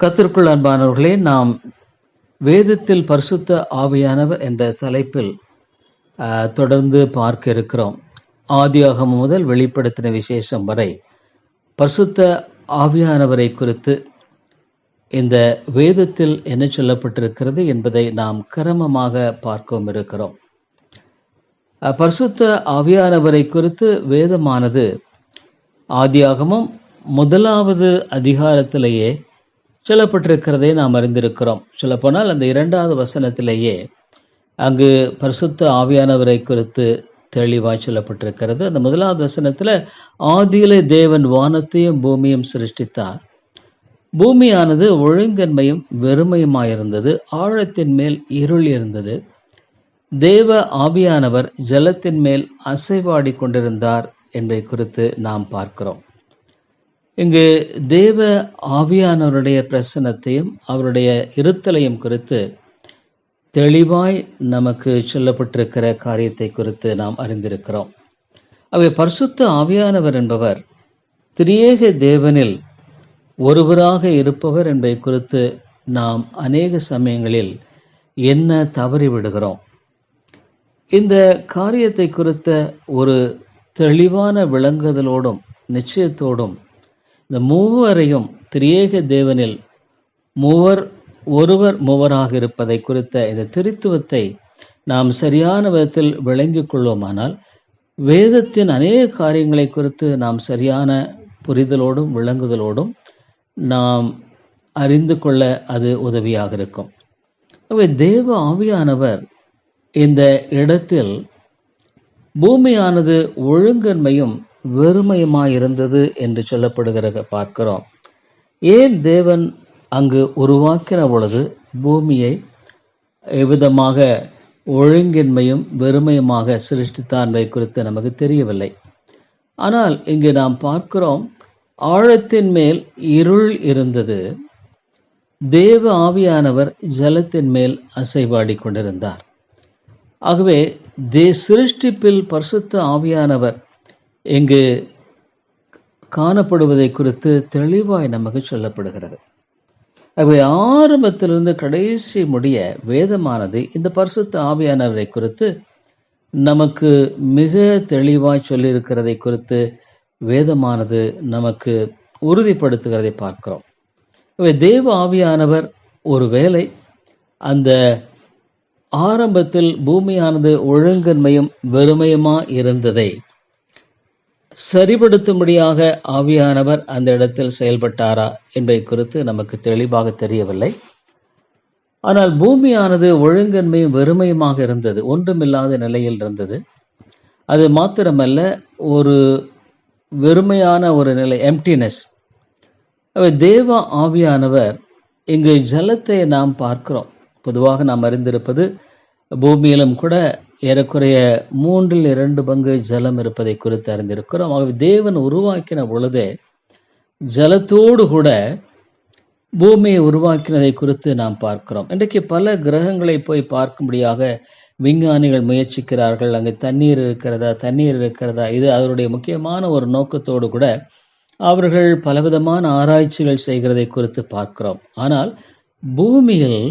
கத்திற்குள் அன்பானவர்களே நாம் வேதத்தில் பரிசுத்த ஆவியானவர் என்ற தலைப்பில் தொடர்ந்து பார்க்க இருக்கிறோம். ஆதியாகம் முதல் வெளிப்படுத்தின விசேஷம் வரை பரிசுத்த ஆவியானவரை குறித்து இந்த வேதத்தில் என்ன சொல்லப்பட்டிருக்கிறது என்பதை நாம் கிரமமாக பார்க்கவும் இருக்கிறோம். பரிசுத்த ஆவியானவரை குறித்து வேதமானது ஆதியாகமும் முதலாவது அதிகாரத்திலேயே சொல்லப்பட்டிருக்கிறதை நாம் அறிந்திருக்கிறோம். சொல்லப்போனால் அந்த இரண்டாவது வசனத்திலேயே அங்கு பரிசுத்த ஆவியானவரை குறித்து தெளிவாய் சொல்லப்பட்டிருக்கிறது. அந்த முதலாவது வசனத்தில் ஆதியிலே தேவன் வானத்தையும் பூமியும் சிருஷ்டித்தார். பூமியானது ஒழுங்கன்மையும் வெறுமையுமாயிருந்தது. ஆழத்தின் மேல் இருள் இருந்தது. தேவ ஆவியானவர் ஜலத்தின் மேல் அசைவாடி கொண்டிருந்தார் என்பதை குறித்து நாம் பார்க்கிறோம். இங்கு தேவ ஆவியானவருடைய பிரசன்னத்தையும் அவருடைய இருத்தலையும் குறித்து தெளிவாய் நமக்கு சொல்லப்பட்டிருக்கிற காரியத்தை குறித்து நாம் அறிந்திருக்கிறோம். அவை பரிசுத்த ஆவியானவர் என்பவர் திரியேக தேவனில் ஒருவராக இருப்பவர் என்பதை குறித்து நாம் அநேக சமயங்களில் என்ன தவறிவிடுகிறோம்? இந்த காரியத்தை குறித்த ஒரு தெளிவான விளங்குதலோடும் நிச்சயத்தோடும் இந்த மூவரையும் திரியேக தேவனில் மூவர் ஒருவர் மூவராக இருப்பதை குறித்த இந்த திருத்துவத்தை நாம் சரியான விதத்தில் விளங்கிக் கொள்வோமானால் வேதத்தின் அநேக காரியங்களை குறித்து நாம் சரியான புரிதலோடும் விளங்குதலோடும் நாம் அறிந்து கொள்ள அது உதவியாக இருக்கும். ஆகவே தேவ ஆவியானவர் இந்த இடத்தில் பூமியானது ஒழுங்கன்மையும் வெறுமையுமாயிருந்தது என்று சொல்லப்படுகிற பார்க்கிறோம். ஏன் தேவன் அங்கு உருவாக்கின பொழுது பூமியை எவ்விதமாக ஒழுங்கின்மையும் வெறுமையுமாக சிருஷ்டித்தார் என்பதை குறித்து நமக்கு தெரியவில்லை. ஆனால் இங்கு நாம் பார்க்கிறோம் ஆழத்தின் மேல் இருள் இருந்தது. தேவ ஆவியானவர் ஜலத்தின் மேல் அசைவாடி கொண்டிருந்தார் ஆகவே தே சிருஷ்டிப்பில் பரிசுத்த ஆவியானவர் இங்கு காணப்படுவதை குறித்து தெளிவாய் நமக்கு சொல்லப்படுகிறது. அவை ஆரம்பத்திலிருந்து கடைசி முடிய வேதமானது இந்த பரிசுத்த ஆவியானவரை குறித்து நமக்கு மிக தெளிவாய் சொல்லியிருக்கிறதை குறித்து வேதமானது நமக்கு உறுதிப்படுத்துகிறதை பார்க்கிறோம். இவை தேவ ஆவியானவர் ஒருவேளை அந்த ஆரம்பத்தில் பூமியானது ஒழுங்கன்மையும் வெறுமையுமா இருந்ததை சரிபடுத்தும்படியாக ஆவியானவர் அந்த இடத்தில் செயல்பட்டாரா என்பதை குறித்து நமக்கு தெளிவாக தெரியவில்லை. ஆனால் பூமியானது ஒழுங்கன்மையும் வெறுமையுமாக இருந்தது. ஒன்றுமில்லாத நிலையில் இருந்தது. அது மாத்திரமல்ல ஒரு வெறுமையான ஒரு நிலை எம்டினஸ் தேவ ஆவியானவர் இங்கு ஜலத்தை நாம் பார்க்கிறோம். பொதுவாக நாம் அறிந்திருப்பது பூமியிலும் கூட ஏறக்குறைய மூன்றில் இரண்டு பங்கு ஜலம் இருப்பதை குறித்து அறிந்திருக்கிறோம். ஆகவே தேவன் உருவாக்கின பொழுது ஜலத்தோடு கூட பூமியை உருவாக்கினதை குறித்து நாம் பார்க்கிறோம். இன்றைக்கு பல கிரகங்களை போய் பார்க்கும்படியாக விஞ்ஞானிகள் முயற்சிக்கிறார்கள். அங்கே தண்ணீர் இருக்கிறதா தண்ணீர் இருக்கிறதா? இது அவருடைய முக்கியமான ஒரு நோக்கத்தோடு கூட அவர்கள் பலவிதமான ஆராய்ச்சிகள் செய்கிறதை குறித்து பார்க்கிறோம். ஆனால் பூமியில்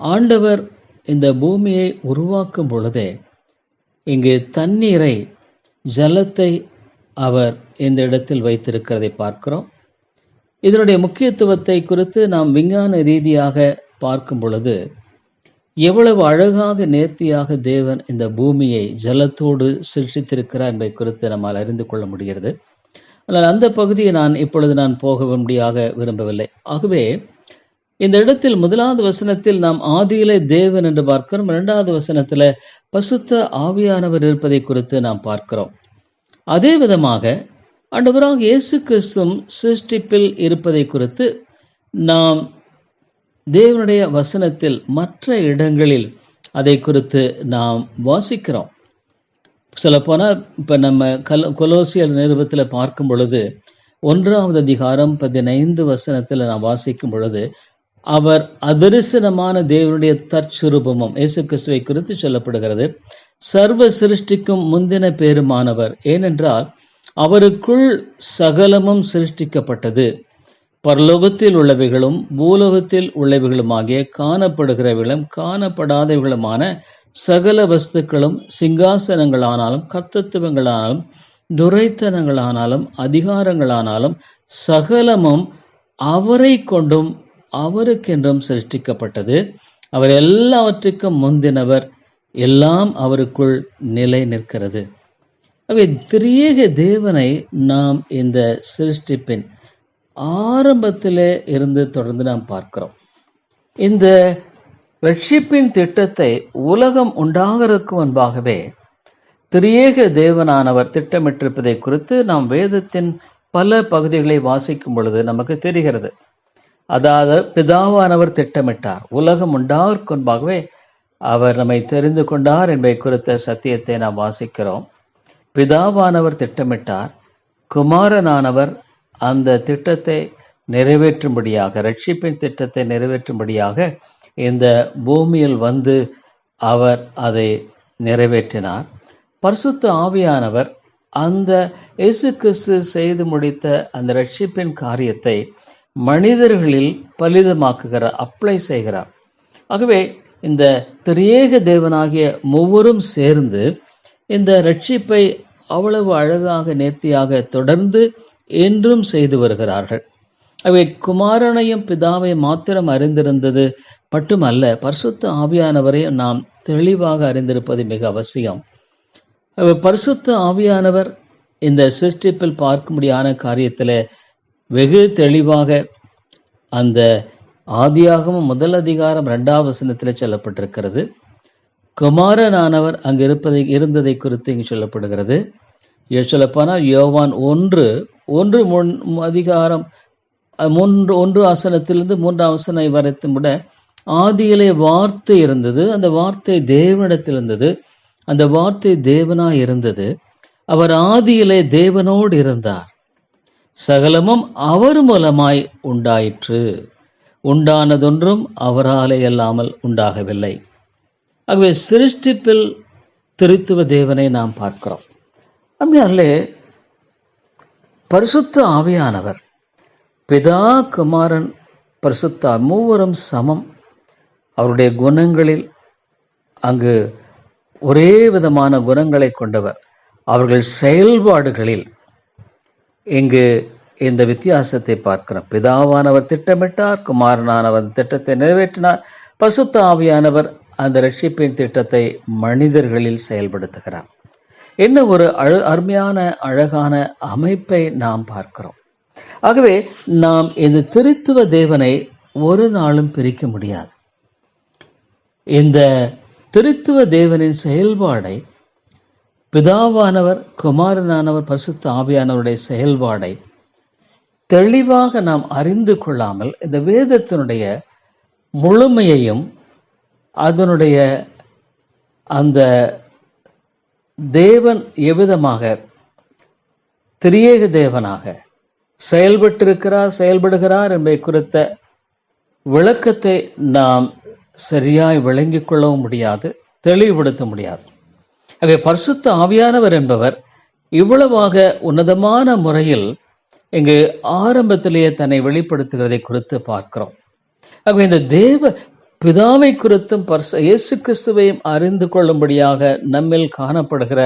ஆண்டவர் இந்த பூமியை உருவாக்கும் பொழுதே இங்கு தண்ணீரை ஜலத்தை அவர் இந்த இடத்தில் வைத்திருக்கிறதை பார்க்கிறோம். இதனுடைய முக்கியத்துவத்தை குறித்து நாம் விஞ்ஞான ரீதியாக பார்க்கும் பொழுது எவ்வளவு அழகாக நேர்த்தியாக தேவன் இந்த பூமியை ஜலத்தோடு சிருஷ்டித்திருக்கிறார் என்பதை குறித்து நம்மால் அறிந்து கொள்ள முடிகிறது. ஆனால் அந்த பகுதியை நான் இப்பொழுது நான் போக முடியாக விரும்பவில்லை. ஆகவே இந்த இடத்தில் முதலாவது வசனத்தில் நாம் ஆதியிலே தேவன் என்று பார்க்கிறோம். இரண்டாவது வசனத்தில் பசுத்த ஆவியானவர் இருப்பதை குறித்து நாம் பார்க்கிறோம். அதே விதமாக ஆண்டவராக இயேசு கிறிஸ்தும் சிருஷ்டிப்பில் இருப்பதை குறித்து நாம் தேவனுடைய வசனத்தில் மற்ற இடங்களில் அதை குறித்து நாம் வாசிக்கிறோம். சொல்லப்போனால் இப்போ நம்ம கல் கொலோசியல் நிறுவத்தில் பார்க்கும் பொழுது ஒன்றாவது அதிகாரம் பதினைந்து வசனத்தில் நாம் வாசிக்கும் பொழுது அவர் அதரிசனமான தேவனுடைய தற்சுரூபமும் இயேசு கிறிஸ்துவை குறித்து சொல்லப்படுகிறது. சர்வ சிருஷ்டிக்கும் முந்தின பேருமானவர். ஏனென்றால் அவருக்குள் சகலமும் சிருஷ்டிக்கப்பட்டது. பரலோகத்தில் உள்ளவைகளும் பூலோகத்தில் உள்ளவைகளுமாகிய காணப்படுகிறவைகளும் காணப்படாதவைகளுமான சகல வஸ்துக்களும் சிங்காசனங்களானாலும் கர்த்தத்துவங்களானாலும் துரைத்தனங்களானாலும் அதிகாரங்களானாலும் சகலமும் அவரை கொண்டும் அவருக்கென்றும் சிருஷ்டிக்கப்பட்டது. அவர் எல்லாவற்றுக்கும் முந்தினவர். எல்லாம் அவருக்குள் நிலை நிற்கிறது. அவை திரியேக தேவனை நாம் இந்த சிருஷ்டிப்பின் ஆரம்பத்திலே இருந்து தொடர்ந்து நாம் பார்க்கிறோம். இந்த ரட்சிப்பின் திட்டத்தை உலகம் உண்டாகிறதுக்கு முன்பாகவே திரியேக தேவனானவர் திட்டமிட்டிருப்பதை குறித்து நாம் வேதத்தின் பல பகுதிகளை வாசிக்கும் பொழுது நமக்கு தெரிகிறது. அதாவது பிதாவானவர் திட்டமிட்டார். உலகம் உண்டாகிறதுக்கு முன்பாகவே அவர் நம்மை தெரிந்து கொண்டார் என்பதை குறித்த சத்தியத்தை நாம் வாசிக்கிறோம். பிதாவானவர் திட்டமிட்டார் குமாரனானவர் அந்த திட்டத்தை நிறைவேற்றும்படியாக ரட்சிப்பின் திட்டத்தை நிறைவேற்றும்படியாக இந்த பூமியில் வந்து அவர் அதை நிறைவேற்றினார். பரிசுத்த ஆவியானவர் அந்த இயேசு கிறிஸ்து செய்து முடித்த அந்த ரட்சிப்பின் காரியத்தை மனிதர்களில் பலிதமாக்குகிறார் அப்ளை செய்கிறார். ஆகவே இந்த திரியேக தேவனாகிய மூவரும் சேர்ந்து இந்த ரட்சிப்பை அவ்வளவு அழகாக நேர்த்தியாக தொடர்ந்து என்றும் செய்து வருகிறார்கள். அவை குமாரனையும் பிதாவை மாத்திரம் அறிந்திருந்தது மட்டுமல்ல பரிசுத்த ஆவியானவரையும் நாம் தெளிவாக அறிந்திருப்பது மிக அவசியம். பரிசுத்த ஆவியானவர் இந்த சிருஷ்டிப்பில் பார்க்கும்படியான காரியத்தில் வெகு தெளிவாக அந்த ஆதியாகமும் முதல் அதிகாரம் இரண்டாவது வசனத்தில் சொல்லப்பட்டிருக்கிறது. குமாரனானவர் அங்கு இருப்பதை இருந்ததை குறித்து இங்கு சொல்லப்படுகிறது. சொல்லப்போனால் யோவான் ஒன்று ஒன்று முன் அதிகாரம் மூன்று ஒன்று ஆசனத்திலிருந்து மூன்றாம் வசனை வரைத்து விட ஆதியிலே வார்த்தை இருந்தது அந்த வார்த்தை தேவனிடத்தில் இருந்தது அந்த வார்த்தை தேவனாய் இருந்தது. அவர் ஆதியிலே தேவனோடு இருந்தார். சகலமும் அவர் மூலமாய் உண்டாயிற்று. உண்டானதொன்றும் அவராலே அல்லாமல் உண்டாகவில்லை. ஆகவே சிருஷ்டிப்பில் திருத்துவ தேவனை நாம் பார்க்கிறோம். அம்மையாரிலே பரிசுத்த ஆவியானவர் பிதா குமாரன் பரிசுத்தார் மூவரும் சமம். அவருடைய குணங்களில் அங்கு ஒரே விதமான குணங்களை கொண்டவர். அவர்கள் செயல்பாடுகளில் இங்கு இந்த வித்தியாசத்தை பார்க்கிறோம் பிதாவானவர் திட்டமிட்டார் குமாரனானவர் திட்டத்தை நிறைவேற்றினார் பசுத்த ஆவியானவர் அந்த ரட்சிப்பின் திட்டத்தை மனிதர்களில் செயல்படுத்துகிறார். என்ன ஒரு அழு அருமையான அழகான அமைப்பை நாம் பார்க்கிறோம். ஆகவே நாம் இந்த திருத்துவ தேவனை ஒரு நாளும் பிரிக்க முடியாது. இந்த திருத்துவ தேவனின் செயல்பாடை பிதாவானவர் குமாரனானவர் பரிசுத்த ஆவியானவருடைய செயல்பாடை தெளிவாக நாம் அறிந்து கொள்ளாமல் இந்த வேதத்தினுடைய முழுமையையும் அதனுடைய அந்த தேவன் எவ்விதமாக திரியேக தேவனாக செயல்பட்டிருக்கிறார் செயல்படுகிறார் என்பதை குறித்த விளக்கத்தை நாம் சரியாய் விளங்கிக் கொள்ளவும் முடியாது தெளிவுபடுத்த முடியாது. எனவே பரிசுத்த ஆவியானவர் என்பவர் இவ்வளவாக உன்னதமான முறையில் இங்கு ஆரம்பத்திலேயே தன்னை வெளிப்படுத்துகிறதை குறித்து பார்க்கிறோம். ஆகவே இந்த தேவ பிதாவை குறித்தும் பரிசு இயேசு கிறிஸ்துவையும் அறிந்து கொள்ளும்படியாக நம்மில் காணப்படுகிற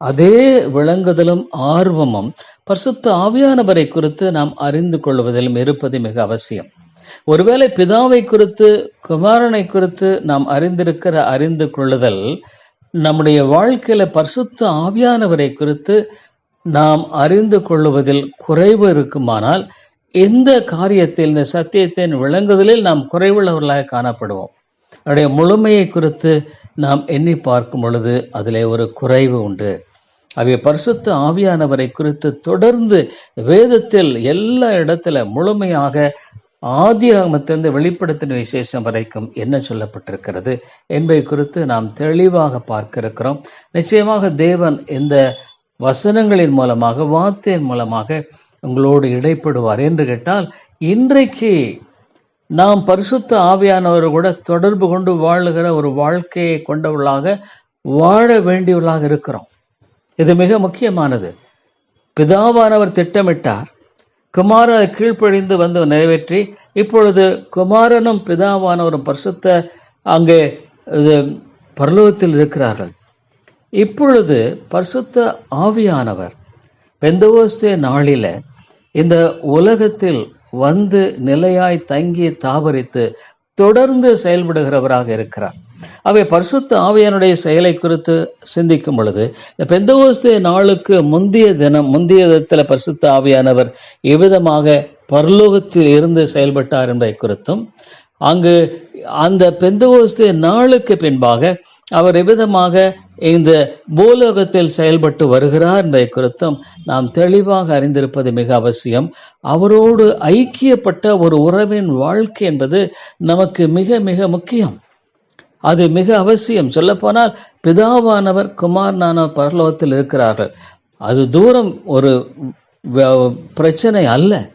அதே விளங்குதலும் ஆர்வமும் பரிசுத்த ஆவியானவரை குறித்து நாம் அறிந்து கொள்வதிலும் இருப்பது மிக அவசியம். ஒருவேளை பிதாவை குறித்து குமாரனை குறித்து நாம் அறிந்திருக்கிற அறிந்து கொள்ளுதல் நம்முடைய வாழ்க்கையில பரிசுத்த ஆவியானவரை குறித்து நாம் அறிந்து கொள்வதில் குறைவு இருக்குமானால் எந்த காரியத்தில் இந்த சத்தியத்தின் விளங்குதலில் நாம் குறைவுள்ளவர்களாக காணப்படுவோம். அவருடைய முழுமையை குறித்து நாம் எண்ணி பார்க்கும் பொழுது அதிலே ஒரு குறைவு உண்டு. அவை பரிசுத்த ஆவியானவரை குறித்து தொடர்ந்து வேதத்தில் எல்லா இடத்துல முழுமையாக ஆதி ஆகமத்திலிருந்து வெளிப்படுத்தின விசேஷம் வரைக்கும் என்ன சொல்லப்பட்டிருக்கிறது என்பதை குறித்து நாம் தெளிவாக பார்க்க இருக்கிறோம் நிச்சயமாக தேவன் இந்த வசனங்களின் மூலமாக வார்த்தையின் மூலமாக உங்களோடு இடைப்படுவார் என்று கேட்டால் இன்றைக்கு நாம் பரிசுத்த ஆவியானவர் கூட தொடர்பு கொண்டு வாழுகிற ஒரு வாழ்க்கையை கொண்டவர்களாக வாழ வேண்டியவர்களாக இருக்கிறோம். இது மிக முக்கியமானது. பிதாவானவர் திட்டமிட்டார். குமாரன் கீழ்ப்பழிந்து வந்து நிறைவேற்றி இப்பொழுது குமாரனும் பிதாவானவரும் பரிசுத்த அங்கே இது, பரலோகத்தில் இருக்கிறார்கள். இப்பொழுது பரிசுத்த ஆவியானவர் பெந்தகோஸ்தே நாளில இந்த உலகத்தில் வந்து நிலையாய் தங்கி தாபரித்து தொடர்ந்து செயல்படுகிறவராக இருக்கிறார். அவை பரிசுத்த ஆவியானுடைய செயலை குறித்து சிந்திக்கும் பொழுது இந்த பெந்தகோஸ்தே நாளுக்கு முந்தைய தினம் முந்தைய தினத்தில் பரிசுத்த ஆவியானவர் எவ்விதமாக பரலோகத்தில் இருந்து செயல்பட்டார் என்பதை குறித்தும் அங்கு அந்த பெந்தகோஸ்தே நாளுக்கு பின்பாக அவர் எவ்விதமாக இந்த பூலோகத்தில் செயல்பட்டு வருகிறார் என்பதை குறித்தும் நாம் தெளிவாக அறிந்திருப்பது மிக அவசியம். அவரோடு ஐக்கியப்பட்ட ஒரு உறவின் வாழ்க்கை என்பது நமக்கு மிக மிக முக்கியம். அது மிக அவசியம். சொல்லப்போனால் பிதாவானவர் குமாரனானவர் பரலோகத்தில் இருக்கிறார்கள். அது தூரம் ஒரு வ- பிரச்சனை அல்ல.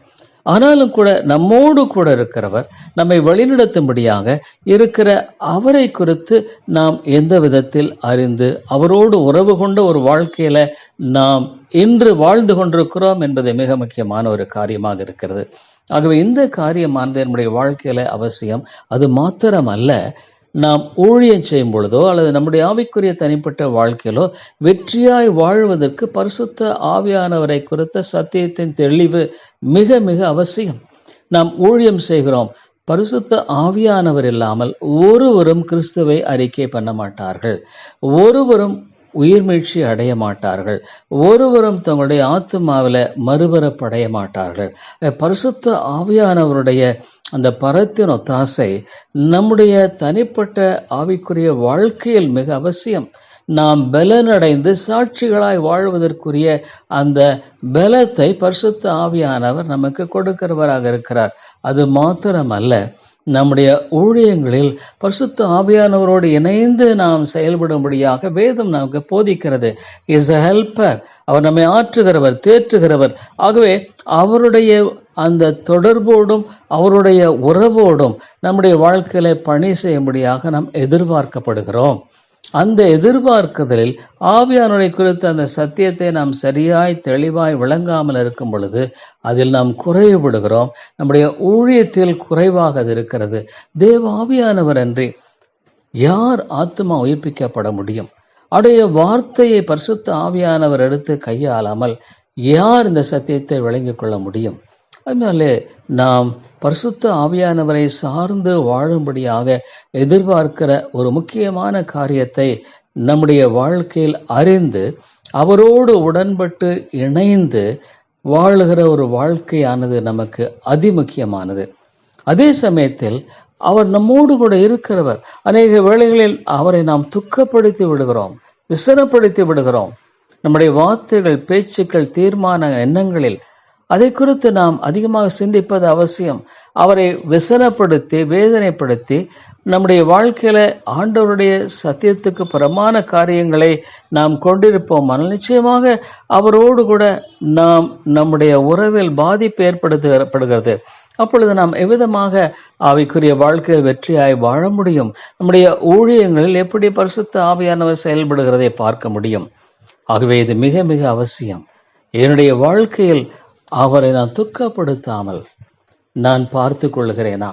ஆனாலும் கூட நம்மோடு கூட இருக்கிறவர் நம்மை வழிநடத்தும்படியாக இருக்கிற அவரை குறித்து நாம் எந்த விதத்தில் அறிந்து அவரோடு உறவு கொண்ட ஒரு வாழ்க்கையில நாம் இன்று வாழ்ந்து கொண்டிருக்கிறோம் என்பது மிக முக்கியமான ஒரு காரியமாக இருக்கிறது. ஆகவே இந்த காரியமானது என்னுடைய வாழ்க்கையில அவசியம். அது மாத்திரம் அல்ல நாம் ஊழியம் செய்யும் பொழுதோ அல்லது நம்முடைய ஆவிக்குரிய தனிப்பட்ட வாழ்க்கையிலோ வெற்றியாய் வாழ்வதற்கு பரிசுத்த ஆவியானவரை குறித்த சத்தியத்தின் தெளிவு மிக மிக அவசியம். நாம் ஊழியம் செய்கிறோம். பரிசுத்த ஆவியானவர் இல்லாமல் ஒருவரும் கிறிஸ்துவை அறிக்கை பண்ண மாட்டார்கள். ஒருவரும் உயிர்மீழ்ச்சி அடைய மாட்டார்கள். ஒருவரும் தங்களுடைய ஆத்துமாவில் மறுபரப்படைய மாட்டார்கள். பரிசுத்த ஆவியானவருடைய அந்த பரத்தின் ஒத்தாசை நம்முடைய தனிப்பட்ட ஆவிக்குரிய வாழ்க்கையில் மிக அவசியம். நாம் பலனடைந்து சாட்சிகளாய் வாழ்வதற்குரிய அந்த பலத்தை பரிசுத்த ஆவியானவர் நமக்கு கொடுக்கிறவராக இருக்கிறார். அது மாத்திரமல்ல நம்முடைய ஊழியங்களில் பரிசுத்த ஆவியானவரோடு இணைந்து நாம் செயல்படும்படியாக வேதம் நமக்கு போதிக்கிறது. இஸ் அ ஹெல்பர் அவர் நம்மை ஆற்றுகிறவர் தேற்றுகிறவர். ஆகவே அவருடைய அந்த தொடர்போடும் அவருடைய உறவோடும் நம்முடைய வாழ்க்கையில பணி செய்யும்படியாக நாம் எதிர்பார்க்கப்படுகிறோம். அந்த எதிர்பார்க்குதலில் ஆவியானுடைய குறித்த அந்த சத்தியத்தை நாம் சரியாய் தெளிவாய் விளங்காமல் இருக்கும் பொழுது அதில் நாம் குறைவுபடுகிறோம் நம்முடைய ஊழியத்தில் குறைவாக அது இருக்கிறது. தேவ ஆவியானவர் அன்றி யார் ஆத்மா உயிர்ப்பிக்கப்பட முடியும்? அவருடைய வார்த்தையை பரிசுத்த ஆவியானவர் எடுத்து கையாளாமல் யார் இந்த சத்தியத்தை விளங்கிக் கொள்ள முடியும்? அதனாலே நாம் பரிசுத்த ஆவியானவரை சார்ந்து வாழும்படியாக எதிர்பார்க்கிற ஒரு முக்கியமான காரியத்தை நம்முடைய வாழ்க்கையில் அறிந்து அவரோடு உடன்பட்டு இணைந்து வாழுகிற ஒரு வாழ்க்கையானது நமக்கு அதிமுக்கியமானது. அதே சமயத்தில் அவர் நம்மோடு கூட இருக்கிறவர். அநேக வேளைகளில் அவரை நாம் துக்கப்படுத்தி விடுகிறோம் விசனப்படுத்தி விடுகிறோம். நம்முடைய வார்த்தைகள் பேச்சுக்கள் தீர்மான எண்ணங்களில் அதை குறித்து நாம் அதிகமாக சிந்திப்பது அவசியம். அவரை விசனப்படுத்தி வேதனைப்படுத்தி நம்முடைய வாழ்க்கையில் ஆண்டவருடைய சத்தியத்துக்கு புறமான காரியங்களை நாம் கொண்டிருப்போம். நிச்சயமாக அவரோடு கூட நாம் நம்முடைய உறவில் பாதிப்பு ஏற்படுத்தப்படுகிறது. அப்பொழுது நாம் எவ்விதமாக ஆவிக்குரிய வாழ்க்கையில் வெற்றியாய் வாழ முடியும்? நம்முடைய ஊழியங்களில் எப்படி பரிசுத்த ஆவியானவர் செயல்படுகிறதை பார்க்க முடியும்? ஆகவே இது மிக மிக அவசியம். என்னுடைய வாழ்க்கையில் அவரை நான் துக்கப்படுத்தாமல் நான் பார்த்து கொள்கிறேனா?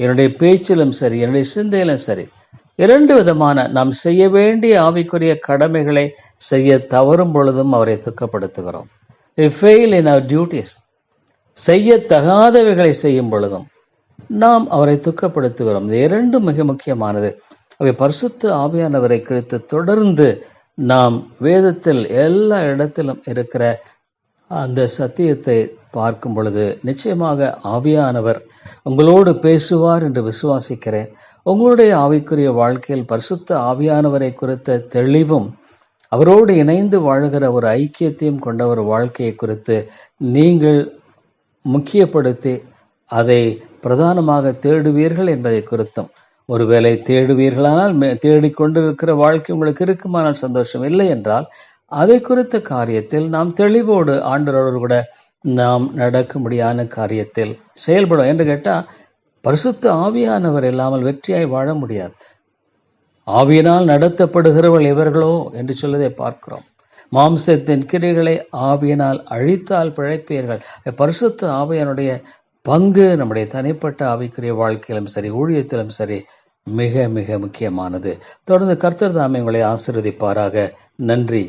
என்னுடைய பேச்சிலும் சரி என்னுடைய சிந்தையிலும் சரி இரண்டு விதமான நாம் செய்ய வேண்டிய ஆவிக்குரிய கடமைகளை செய்ய தவறும் பொழுதும் அவரை துக்கப்படுத்துகிறோம். ஃபெயில் இன் அவர் டியூட்டிஸ் செய்ய தகாதவைகளை செய்யும் பொழுதும் நாம் அவரை துக்கப்படுத்துகிறோம். இது இரண்டும் மிக முக்கியமானது. அவை பரிசுத்த ஆவியானவரை குறித்து தொடர்ந்து நாம் வேதத்தில் எல்லா இடத்திலும் இருக்கிற அந்த சத்தியத்தை பார்க்கும் பொழுது நிச்சயமாக ஆவியானவர் உங்களோடு பேசுவார் என்று விசுவாசிக்கிறேன். உங்களுடைய ஆவிக்குரிய வாழ்க்கையில் பரிசுத்த ஆவியானவரை குறித்த தெளிவும் அவரோடு இணைந்து வாழுகிற ஒரு ஐக்கியத்தையும் கொண்ட ஒரு வாழ்க்கையை குறித்து நீங்கள் முக்கியப்படுத்தி அதை பிரதானமாக தேடுவீர்கள் என்பதை குறித்தும் ஒருவேளை தேடுவீர்களானால் மே- தேடிக்கொண்டிருக்கிற வாழ்க்கை உங்களுக்கு இருக்குமானால் சந்தோஷம் இல்லை என்றால் அதை குறித்த காரியத்தில் நாம் தெளிவோடு ஆண்டரோடு கூட நாம் நடக்கும்படியான காரியத்தில் செயல்படும் என்று கேட்டால் பரிசுத்த ஆவியானவர் இல்லாமல் வெற்றியாய் வாழ முடியாது. ஆவியினால் நடத்தப்படுகிறவள் இவர்களோ என்று சொல்லதை பார்க்கிறோம். மாம்சத்தின் கிரிகளை ஆவியினால் அழித்தால் பிழைப்பீர்கள். பரிசுத்த ஆவியனுடைய பங்கு நம்முடைய தனிப்பட்ட ஆவிக்குரிய வாழ்க்கையிலும் சரி ஊழியத்திலும் சரி மிக மிக முக்கியமானது. தொடர்ந்து கர்த்தர் தாமே உங்களை ஆசீர்வதிப்பாராக. நன்றி.